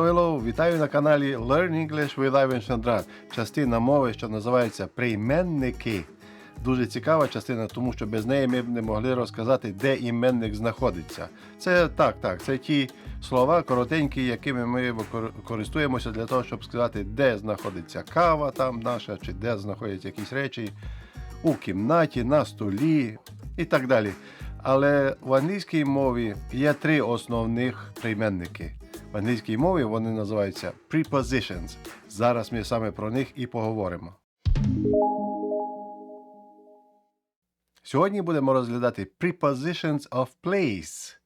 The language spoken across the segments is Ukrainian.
Hello! Вітаю на каналі Learn English with Ivan Chandran. Частина мови, що називається прийменники. Дуже цікава частина, тому що без неї ми б не могли розказати, де іменник знаходиться. Це так, так, це ті слова коротенькі, якими ми користуємося для того, щоб сказати, де знаходиться кава там наша, чи де знаходяться якісь речі у кімнаті, на столі і так далі. Але в англійській мові є три основних прийменники. В англійській мові вони називаються prepositions. Зараз ми саме про них і поговоримо. Сьогодні будемо розглядати prepositions of place.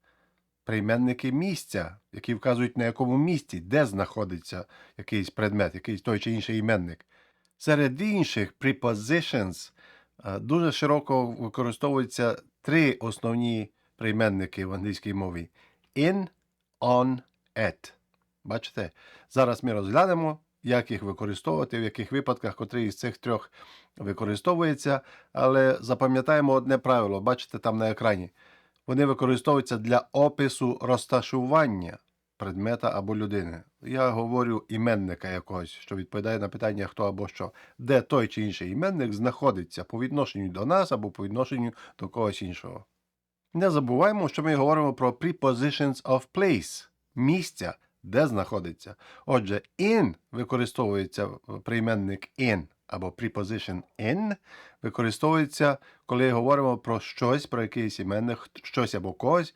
Прийменники місця, які вказують на якому місці, де знаходиться якийсь предмет, якийсь той чи інший іменник. Серед інших prepositions е, дуже широко використовуються три основні прийменники в англійській мові: in, on, at. Бачите? Зараз ми розглянемо, як їх використовувати, в яких випадках котрий із цих трьох використовується. Але запам'ятаємо одне правило, бачите там на екрані. Вони використовуються для опису розташування предмета або людини. Я говорю іменника якогось, що відповідає на питання хто або що, де той чи інший іменник знаходиться по відношенню до нас або по відношенню до когось іншого. Не забуваємо, що ми говоримо про prepositions of place місця, де знаходиться. Отже, in використовується прийменник in або preposition in використовується, коли говоримо про щось, про якийсь іменник, щось або когось,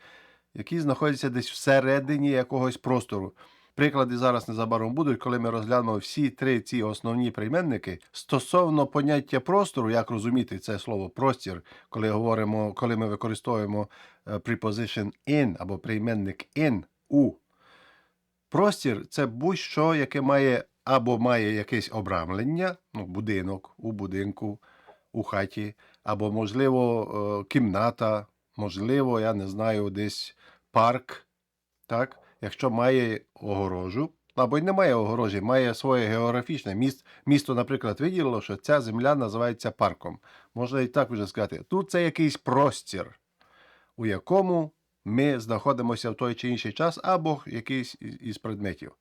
які знаходяться десь всередині якогось простору. Приклади зараз незабаром будуть, коли ми розглянемо всі три ці основні прийменники стосовно поняття простору, як розуміти це слово простір, коли говоримо, коли ми використовуємо е, preposition in або прийменник in у. Простір це будь-що, яке має або має якесь обрамлення, ну, будинок у будинку, у хаті, або, можливо, е, кімната, можливо, я не знаю, десь парк, так? якщо має огорожу, або й не має огорожі, має своє географічне місто. Місто, наприклад, виділило, що ця земля називається парком. Можна і так вже сказати. Тут це якийсь простір, у якому ми знаходимося в той чи інший час, або якийсь із- предметів.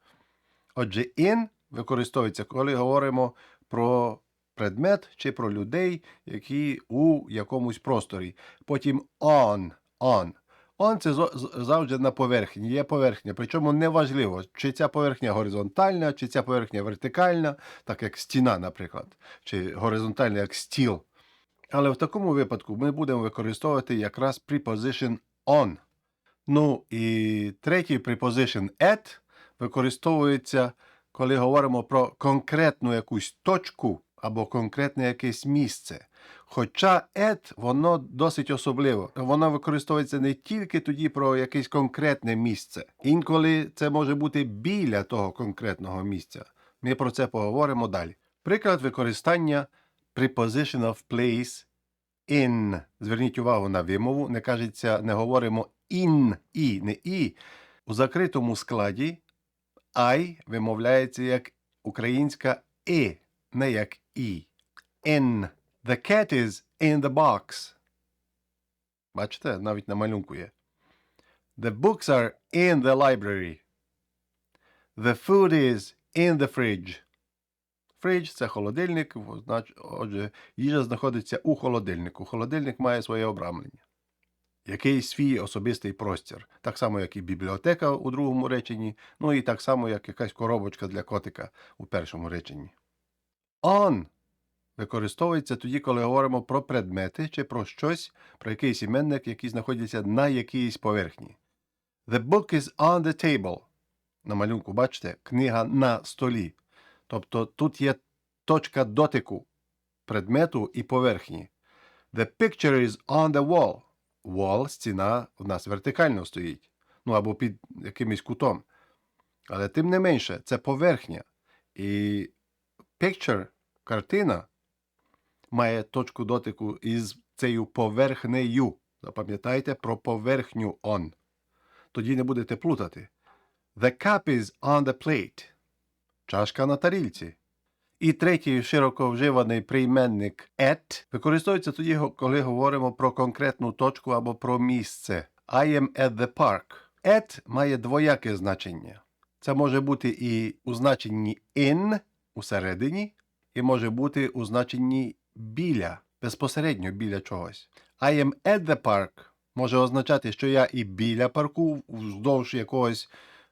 Отже, in використовується, коли говоримо про предмет чи про людей, які у якомусь просторі. Потім on, on. On це завжди на поверхні, є поверхня. Причому неважливо, чи ця поверхня горизонтальна, чи ця поверхня вертикальна, так як стіна, наприклад, чи горизонтальна, як стіл. Але в такому випадку ми будемо використовувати якраз preposition on. Ну і третій preposition at використовується, коли говоримо про конкретну якусь точку або конкретне якесь місце. Хоча at, воно досить особливо. Воно використовується не тільки тоді про якесь конкретне місце. Інколи це може бути біля того конкретного місця. Ми про це поговоримо далі. Приклад використання preposition of place in. Зверніть увагу на вимову. Не кажеться, не говоримо in, і, не і. У закритому складі I вимовляється як українська і, не як і. In. The cat is in the box. Бачите, навіть на малюнку є. The books are in the library. The food is in the fridge. Фридж це холодильник, отже, їжа знаходиться у холодильнику. Холодильник має своє обрамлення. Якийсь свій особистий простір. Так само, як і бібліотека у другому реченні, ну і так само, як якась коробочка для котика у першому реченні. On використовується тоді, коли говоримо про предмети чи про щось, про якийсь іменник, який знаходиться на якійсь поверхні. The book is on the table. На малюнку, бачите, книга на столі. Тобто тут є точка дотику предмету і поверхні. The picture is on the wall. Wall, стіна, у нас вертикально стоїть. Ну або під якимось кутом. Але тим не менше, це поверхня. І picture, картина, має точку дотику із цією поверхнею. Запам'ятайте про поверхню on. Тоді не будете плутати. The cup is on the plate. Чашка на тарільці. І третій широко вживаний прийменник at використовується тоді, коли говоримо про конкретну точку або про місце. I am at the park. At має двояке значення. Це може бути і у значенні in усередині, і може бути у значенні біля, безпосередньо біля чогось. I am at the park може означати, що я і біля парку, вздовж якогось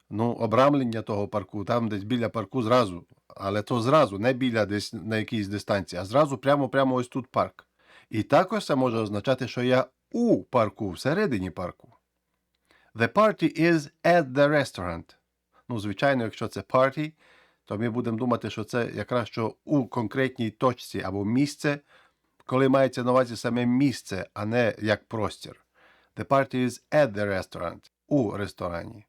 ну, обрамлення того парку, там десь біля парку зразу. Але то зразу, не біля десь на якійсь дистанції, а зразу прямо-прямо ось тут парк. І також це може означати, що я у парку, всередині парку. The party is at the restaurant. Ну, звичайно, якщо це party, то ми будемо думати, що це якраз що у конкретній точці або місце, коли мається на увазі саме місце, а не як простір. The party is at the restaurant. У ресторані.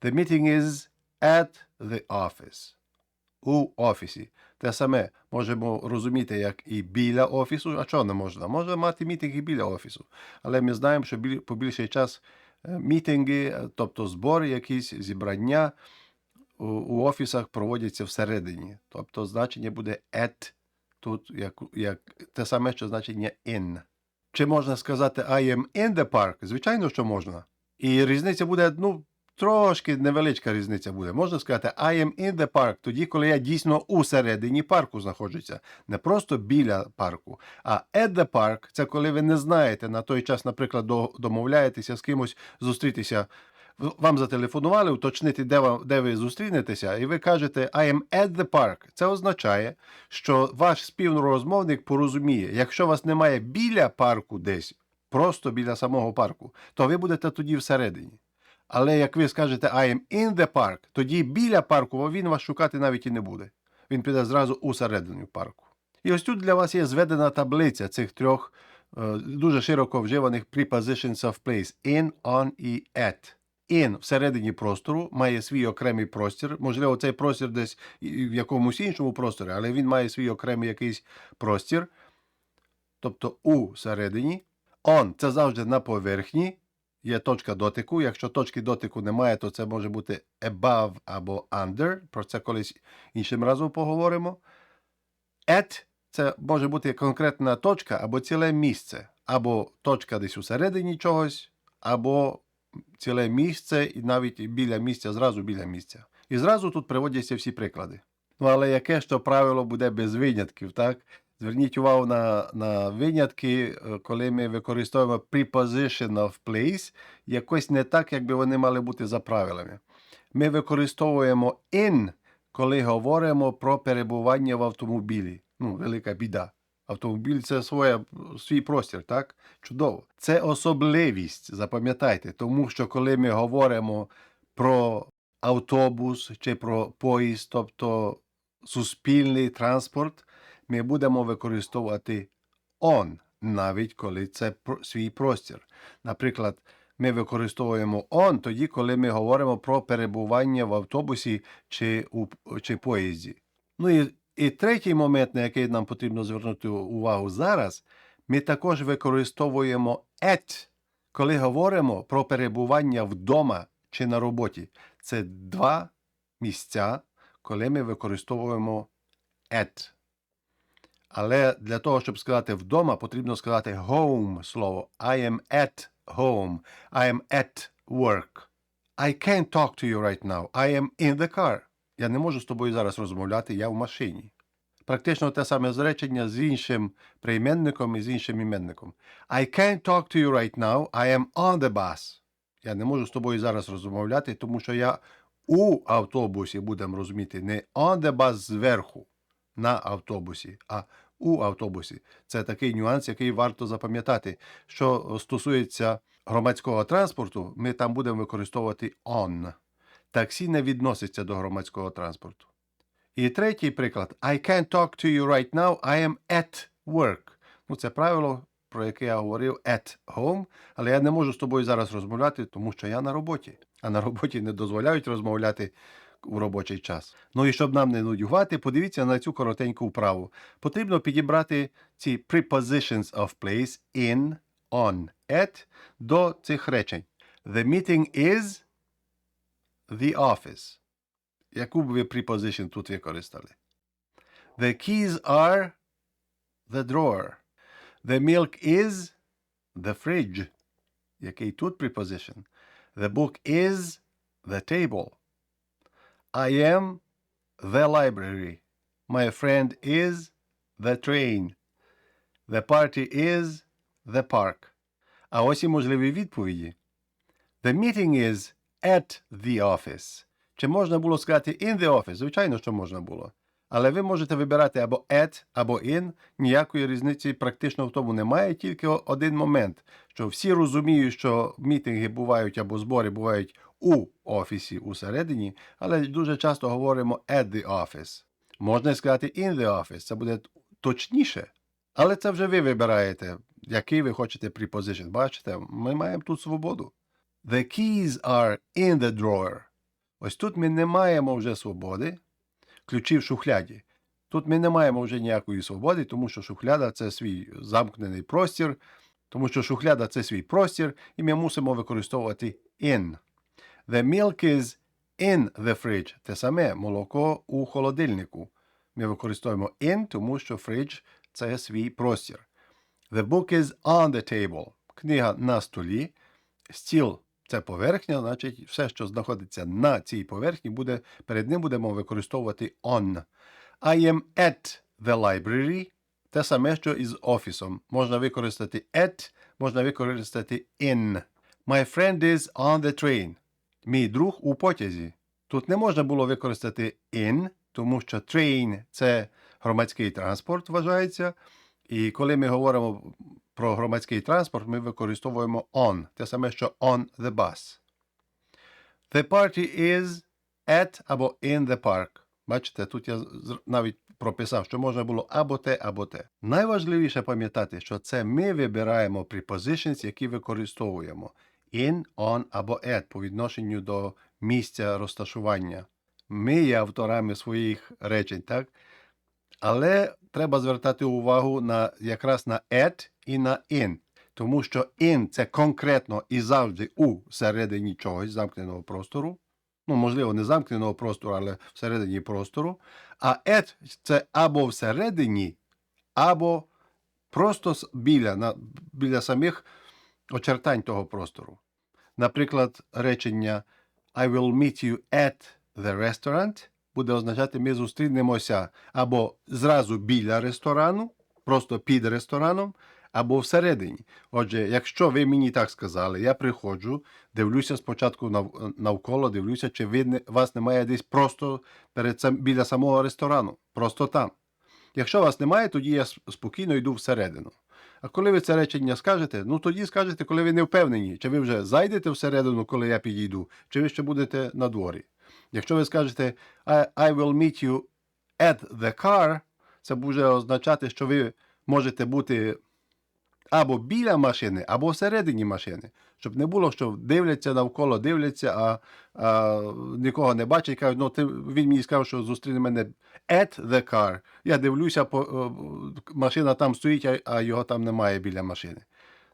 The meeting is at the office. У офісі. Те саме можемо розуміти, як і біля офісу. А чого не можна? Можна мати мітинг і біля офісу. Але ми знаємо, що по більший час е, мітинги, е, тобто збори, якісь зібрання у, у офісах проводяться всередині. Тобто значення буде at тут, як, як те саме, що значення in. Чи можна сказати I am in the park? Звичайно, що можна. І різниця буде, ну, трошки невеличка різниця буде. Можна сказати I am in the park, тоді, коли я дійсно у середині парку знаходжуся. Не просто біля парку. А at the park це коли ви не знаєте на той час, наприклад, домовляєтеся з кимось зустрітися. Вам зателефонували, уточнити, де, вам, де ви зустрінетеся, і ви кажете I am at the park. Це означає, що ваш співрозмовник порозуміє, якщо вас немає біля парку десь, просто біля самого парку, то ви будете тоді всередині. Але як ви скажете I am in the park, тоді біля парку він вас шукати навіть і не буде. Він піде зразу усередину парку. І ось тут для вас є зведена таблиця цих трьох е, дуже широко вживаних prepositions of place in, on і at. In всередині простору має свій окремий простір. Можливо, цей простір десь в якомусь іншому просторі, але він має свій окремий якийсь простір. Тобто у середині. On це завжди на поверхні. Є точка дотику. Якщо точки дотику немає, то це може бути above або under. Про це колись іншим разом поговоримо. At це може бути конкретна точка або ціле місце, або точка десь усередині чогось, або ціле місце, і навіть біля місця, зразу біля місця. І зразу тут приводяться всі приклади. Ну, але яке ж то правило буде без винятків, так? Зверніть увагу на, на винятки, е, коли ми використовуємо preposition of place, якось не так, якби вони мали бути за правилами. Ми використовуємо in, коли говоримо про перебування в автомобілі. Ну, велика біда. Автомобіль це своє, свій простір, так? Чудово. Це особливість, запам'ятайте, тому що коли ми говоримо про автобус чи про поїзд, тобто суспільний транспорт, ми будемо використовувати on, навіть коли це свій простір. Наприклад, ми використовуємо on тоді, коли ми говоримо про перебування в автобусі чи, у, чи поїзді. Ну і, і третій момент, на який нам потрібно звернути увагу зараз, ми також використовуємо at, коли говоримо про перебування вдома чи на роботі. Це два місця, коли ми використовуємо at. Але для того, щоб сказати вдома, потрібно сказати home слово. I am at home. I am at work. I can't talk to you right now. I am in the car. Я не можу з тобою зараз розмовляти, я в машині. Практично те саме зречення з іншим прийменником і з іншим іменником. I can't talk to you right now. I am on the bus. Я не можу з тобою зараз розмовляти, тому що я у автобусі, будемо розуміти, не on the bus зверху на автобусі, а у автобусі. Це такий нюанс, який варто запам'ятати. Що стосується громадського транспорту, ми там будемо використовувати on. Таксі не відноситься до громадського транспорту. І третій приклад. I can't talk to you right now. I am at work. Ну, це правило, про яке я говорив at home, але я не можу з тобою зараз розмовляти, тому що я на роботі. А на роботі не дозволяють розмовляти у робочий час. Ну і щоб нам не нудьгувати, подивіться на цю коротеньку вправу. Потрібно підібрати ці prepositions of place in, on, at до цих речень. The meeting is the office. Яку б ви preposition тут використали? The keys are the drawer. The milk is the fridge. Який тут preposition? The book is the table. I am the library. My friend is the train. The party is the park. А ось і можливі відповіді. The meeting is at the office. Чи можна було сказати in the office? Звичайно, що можна було. Але ви можете вибирати або at, або in. Ніякої різниці практично в тому немає, тільки один момент, що всі розуміють, що мітинги бувають або збори бувають у офісі усередині, але дуже часто говоримо at the office. Можна сказати in the office, це буде точніше. Але це вже ви вибираєте, який ви хочете preposition. Бачите, ми маємо тут свободу. The keys are in the drawer. Ось тут ми не маємо вже свободи. Ключі в шухляді. Тут ми не маємо вже ніякої свободи, тому що шухляда це свій замкнений простір, тому що шухляда це свій простір, і ми мусимо використовувати in. The milk is in the fridge. Те саме молоко у холодильнику. Ми використовуємо in, тому що fridge – це свій простір. The book is on the table. Книга на столі. Стіл це поверхня, значить, все, що знаходиться на цій поверхні, буде, перед ним будемо використовувати on. I am at the library. Те саме, що і з офісом. Можна використати at, можна використати in. My friend is on the train. Мій друг у потязі. Тут не можна було використати in, тому що train – це громадський транспорт, вважається. І коли ми говоримо про громадський транспорт, ми використовуємо on. Те саме, що on the bus. The party is at або in the park. Бачите, тут я навіть прописав, що можна було або те, або те. Найважливіше пам'ятати, що це ми вибираємо prepositions, які використовуємо in, on або at по відношенню до місця розташування. Ми є авторами своїх речень, так? Але треба звертати увагу на якраз на at і на in. Тому що in це конкретно і завжди у середині чогось замкненого простору. Ну, можливо, не замкненого простору, але всередині простору. А at це або всередині, або просто біля, на, біля самих очертань того простору. Наприклад, речення I will meet you at the restaurant буде означати, ми зустрінемося або зразу біля ресторану, просто під рестораном, або всередині. Отже, якщо ви мені так сказали, я приходжу, дивлюся спочатку нав- навколо, дивлюся, чи ви вас немає десь просто перед біля самого ресторану, просто там. Якщо вас немає, тоді я спокійно йду всередину. А коли ви це речення скажете, ну тоді скажете, коли ви не впевнені, чи ви вже зайдете всередину, коли я підійду, чи ви ще будете на дворі. Якщо ви скажете I, I will meet you at the car, це буде означати, що ви можете бути або біля машини, або всередині машини. Щоб не було, що дивляться навколо, дивляться, а, а нікого не бачать, кажуть, ну ти, він мені сказав, що зустріне мене at the car. Я дивлюся, по, е, машина там стоїть, а, його там немає біля машини.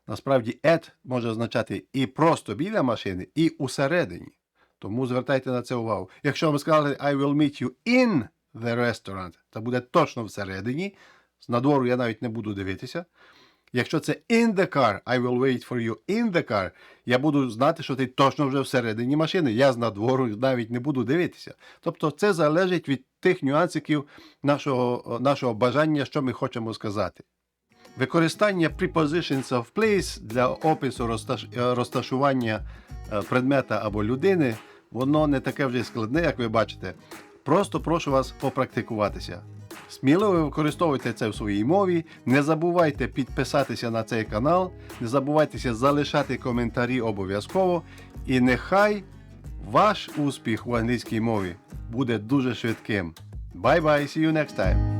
Насправді, at може означати і просто біля машини, і усередині. Тому звертайте на це увагу. Якщо вам сказали I will meet you in the restaurant, це буде точно всередині. З надвору я навіть не буду дивитися. Якщо це in the car, I will wait for you in the car, я буду знати, що ти точно вже всередині машини. Я з надвору навіть не буду дивитися. Тобто це залежить від тих нюансиків нашого, нашого бажання, що ми хочемо сказати. Використання prepositions of place для опису розташ- розташування е, предмета або людини, воно не таке вже складне, як ви бачите. Просто прошу вас попрактикуватися. Сміливо використовуйте це в своїй мові. Не забувайте підписатися на цей канал, не забувайте залишати коментарі обов'язково. І нехай ваш успіх у англійській мові буде дуже швидким. Bye bye, see you next time.